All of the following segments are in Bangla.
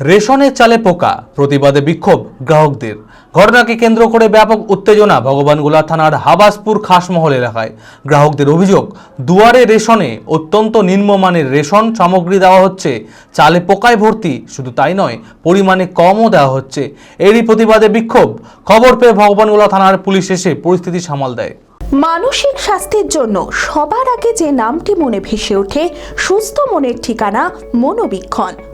রেশনের চালে পোকা, প্রতিবাদে বিক্ষোভ গ্রাহকদের। ঘটনাকে কেন্দ্র করে ব্যাপক উত্তেজনা ভগবানগোলা থানার হাবাসপুর খাসমহল এলাকায়। গ্রাহকদের অভিযোগ, দুয়ারে রেশনে অত্যন্ত নিম্নমানের রেশন সামগ্রী দেওয়া হচ্ছে। চালে পোকায় ভর্তি, শুধু তাই নয়, পরিমাণে কমও দেওয়া হচ্ছে। এরই প্রতিবাদে বিক্ষোভ। খবর পেয়ে ভগবানগোলা থানার পুলিশ এসে পরিস্থিতি সামাল দেয়। মানসিক স্বাস্থ্যের জন্য সবার আগে যে নামটি মনে ভেসে ওঠে, সুস্থ মনের ঠিকানা মনোবীক্ষণ।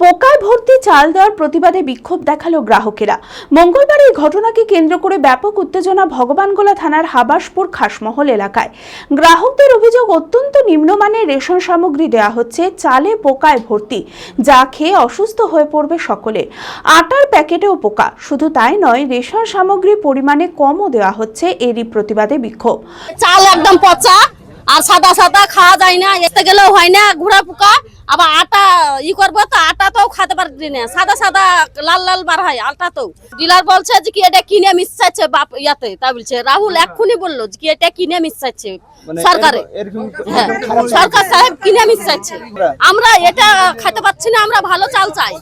পোকায় ভর্তি চাল দেওয়ার প্রতিবাদে বিক্ষোভ দেখাল গ্রাহকেরা। মঙ্গলবার এই ঘটনাকে কেন্দ্র করে ব্যাপক উত্তেজনা ভগবানগোলা থানার হাবাসপুর খাসমহল এলাকায়। গ্রাহকদের অভিযোগ অত্যন্ত নিম্নমানের রেশন সামগ্রী দেওয়া হচ্ছে চালে পোকায় ভর্তি যা খেয়ে অসুস্থ হয়ে পড়বে সকলে। আটার প্যাকেটেও পোকা শুধু তাই নয় রেশন সামগ্রী পরিমাণে কমও দেওয়া হচ্ছে এরই প্রতিবাদে বিক্ষোভ। চাল একদম পচা আর সাদা সাদা খাওয়া যায় না এতে গেলেও হয় না ঘোড়া পোকা। আবার আটা ই করব তো আটা তো খাতে পারি না। সাদা সাদা লাল লাল বার হয় আটা তো ডিলার বলছে যে কি এটা কিনে মিশাচ্ছে বাপ ইয়াতে তা বলছে। রাহুল এক্ষুনি বলল যে কি এটা কিনে মিশাচ্ছে সরকারে। হ্যাঁ সরকার সাহেব কিনে মিশাচ্ছে। আমরা এটা খেতে পাচ্ছি না আমরা ভালো চাল চাই।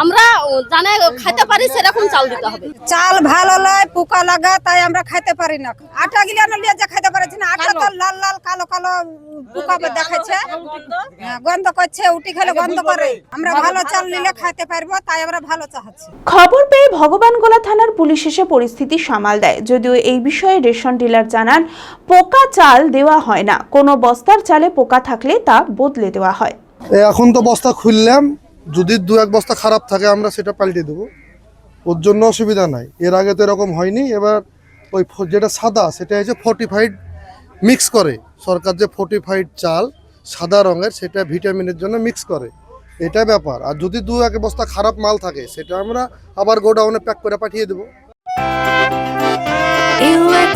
আমরা জানে খেতে পারি সেরকম চাল দিতে হবে। চাল ভালো লয় পোকা লাগা তাই আমরা খাইতে পারি না। আটা গিলানো লিয়ে যে খাইতে পারছি না আটা তো লাল লাল কালো কালো পোকা দেখাচ্ছে হ্যাঁ, গন্ধ করছে উটি খেলে গন্ধ করে। আমরা ভালো চাল নিলে খাইতে পারব তাই আমরা ভালো চাচ্ছি খবর পেয়ে ভগবানগোলা থানার পুলিশ এসে পরিস্থিতি সামাল দেয়। যদিও এই বিষয়ে রেশন ডিলার জানান পোকা চাল দেওয়া হয় না। কোনো বস্তার চালে পোকা থাকলে তা বদলে দেওয়া হয়। এখন তো বস্তা খুললাম যদি দু এক বস্তা খারাপ থাকে আমরা সেটা পাল্টে দেবো। ওর জন্য অসুবিধা নাই। এর আগে তো এরকম হয়নি। এবার ওই যেটা সাদা সেটা হচ্ছে ফর্টিফাইড মিক্স করে। সরকার যে ফর্টিফাইড চাল সাদা রঙের সেটা ভিটামিনের জন্য মিক্স করে। এটা ব্যাপার। আর যদি দু এক বস্তা খারাপ মাল থাকে সেটা আমরা আবার গোডাউনে প্যাক করে পাঠিয়ে দেবো।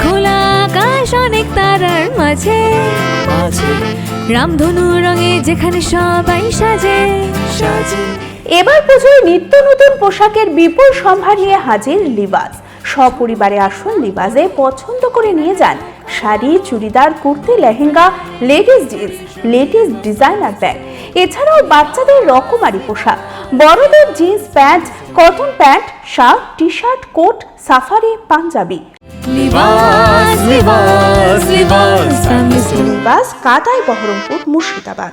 খোলা আকাশ অনেক তারার মাঝে। রামধনু রঙে যেখানে সবাই সাজে। সাজে। এবার পুজোয় নিত্য নতুন পোশাকের বিপুল সম্ভার নিয়ে হাজির লিবাস। সপরিবারে আসুন লিবাসে পছন্দ করে নিয়ে যান sari churidar kurti lehenga ladies jeans ladies designer bag. এছাড়াও বাচ্চাদের রকমারি পোশাক। বড়দের jeans pant cotton pant shirt T shirt coat safari Punjabi. Libas Libas কাটাই বহরমপুর মুর্শিদাবাদ।